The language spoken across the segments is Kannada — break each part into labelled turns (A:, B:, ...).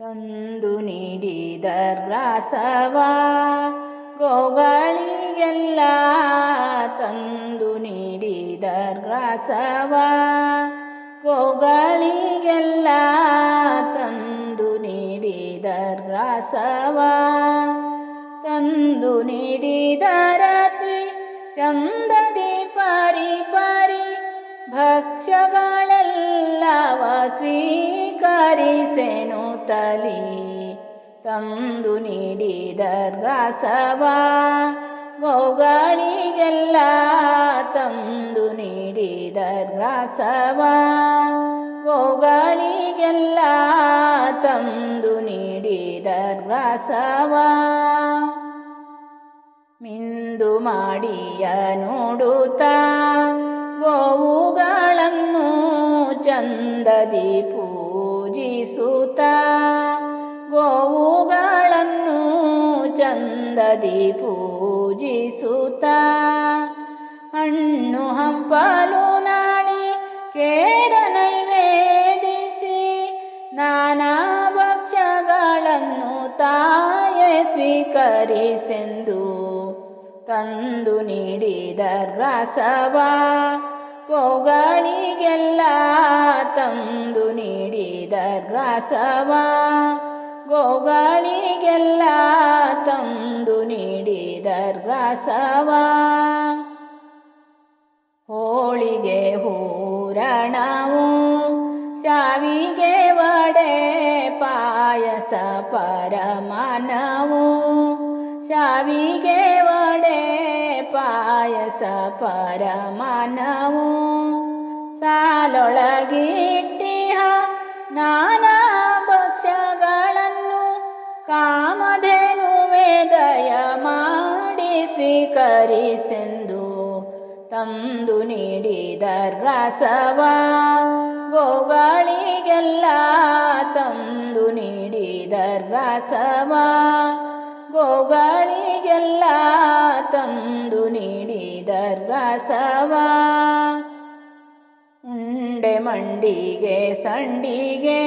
A: ತಂದು ನೀಡಿದ ಗ್ರಾಸವ, ಗೋಗಳಿಗೆಲ್ಲ ತಂದು ನೀಡಿದ ಗ್ರಾಸವ, ಗೋಗಳಿಗೆಲ್ಲ ತಂದು ನೀಡಿದ ಗ್ರಾಸವ, ತಂದು ನೀಡಿದ ರತಿ, ಚಂದದಿ ಪರಿ ಪರಿ, ಭಕ್ಷ್ಯಗಳೆಲ್ಲವ ಸ್ವೀಕರಿಸೆನು. ತಲಿ ತಂದು ನೀಡಿದ ದಾಸವ ಗೋಗಳಿಗೆಲ್ಲ ತಂದು ನೀಡಿದ ದಾಸವ ಗೋಗಳಿಗೆಲ್ಲ ತಂದು ನೀಡಿದ ದಾಸವ ಮಿಂದು ಮಾಡಿಯ ನೋಡುತ್ತಾ ಗೋವುಗಳನ್ನು ಚಂದದಿ ಪೂಜಿಸುತ್ತಾ ಗೋವುಗಳನ್ನು ಚಂದದಿ ಪೂಜಿಸುತ್ತ ಹಣ್ಣು ಹಂಪಲು ನಾಳಿ ಕೇರ ನೈವೇದಿಸಿ ನಾನಾ ಭಕ್ಷ್ಯಗಳನ್ನು ತಾಯೇ ಸ್ವೀಕರಿಸೆಂದು ತಂದು ನೀಡಿದ ಗ್ರಾಸವ ಗೋಗಳಿಗೆಲ್ಲ ತಂದು ನೀಡಿದ ಗ್ರಾಸವ. ಗೋಗಳಿಗೆಲ್ಲ ತಂದು ನೀಡಿದ ಗ್ರಾಸವ. ಹೋಳಿಗೆ ಹೂರಣವು, ಶಾವಿಗೆ ವಡೆ, ಪಾಯಸ, ಪರಮಾನವು. ಶಾವಿಗೆ ವಡೆ ಪಾಯಸ ಪರಮಾನವು ಸಾಲೊಳಗಿಟ್ಟಿಹ ನಾನಾ ಭಕ್ಷ್ಯಗಳನ್ನು ಕಾಮಧೇನು ವೇದಯ ಮಾಡಿ ಸ್ವೀಕರಿಸೆಂದು ತಂದು ನೀಡಿದ ರಸವ ಗೋಗಳಿಗೆಲ್ಲ ತಂದು ನೀಡಿದ ರಸವ ಗೋಗಳಿಗೆಲ್ಲ ತಂದು ನೀಡಿದ ಗ್ರಾಸವ ಉಂಡೆ ಮಂಡಿಗೆ ಸಂಡಿಗೆ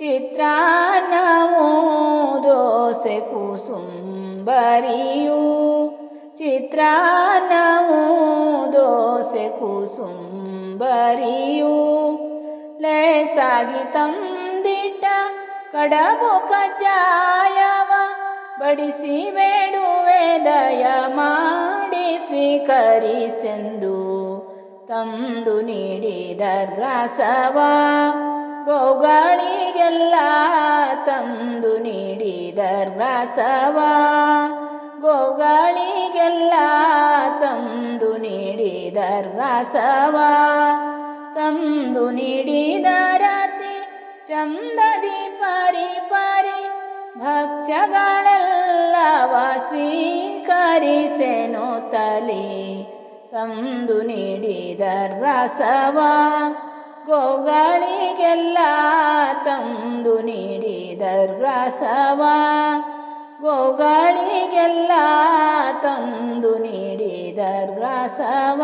A: ಚಿತ್ರಾನ್ನವು ದೋಸೆ ಕುಸುಂಬರಿಯು ಚಿತ್ರಾನ್ನವು ದೋಸೆ ಕುಸುಂಬರಿಯು ಲೇಸಾಗಿ ತಂದಿಟ್ಟ ಕಡಬು ಕಜ್ಜಾಯವ ಬಡಿಸಿ ಬೇಡುವೆ ದಯ ಮಾಡಿ ಸ್ವೀಕರಿಸೆಂದು ತಂದು ನೀಡಿದ ಗ್ರಾಸವ ಗೋಗಳಿಗೆಲ್ಲ ತಂದು ನೀಡಿದ ಗ್ರಾಸವ ಗೋಗಳಿಗೆಲ್ಲ ತಂದು ನೀಡಿದ ಗ್ರಾಸವ ತಂದು ನೀಡಿದ ರತಿ ಚಂದದಿ ಪರಿ ಪರಿ ಭಕ್ಷ್ಯಗಳೆಲ್ಲವ ಸ್ವೀಕರಿಸೆನು ತಲೆ ತಂದು ನೀಡಿದ ರಸವ ಗೋಗಳಿಗೆಲ್ಲ ತಂದು ನೀಡಿದ ರಸವ ಗೋಗಳಿಗೆಲ್ಲ ತಂದು ನೀಡಿದ ರಸವ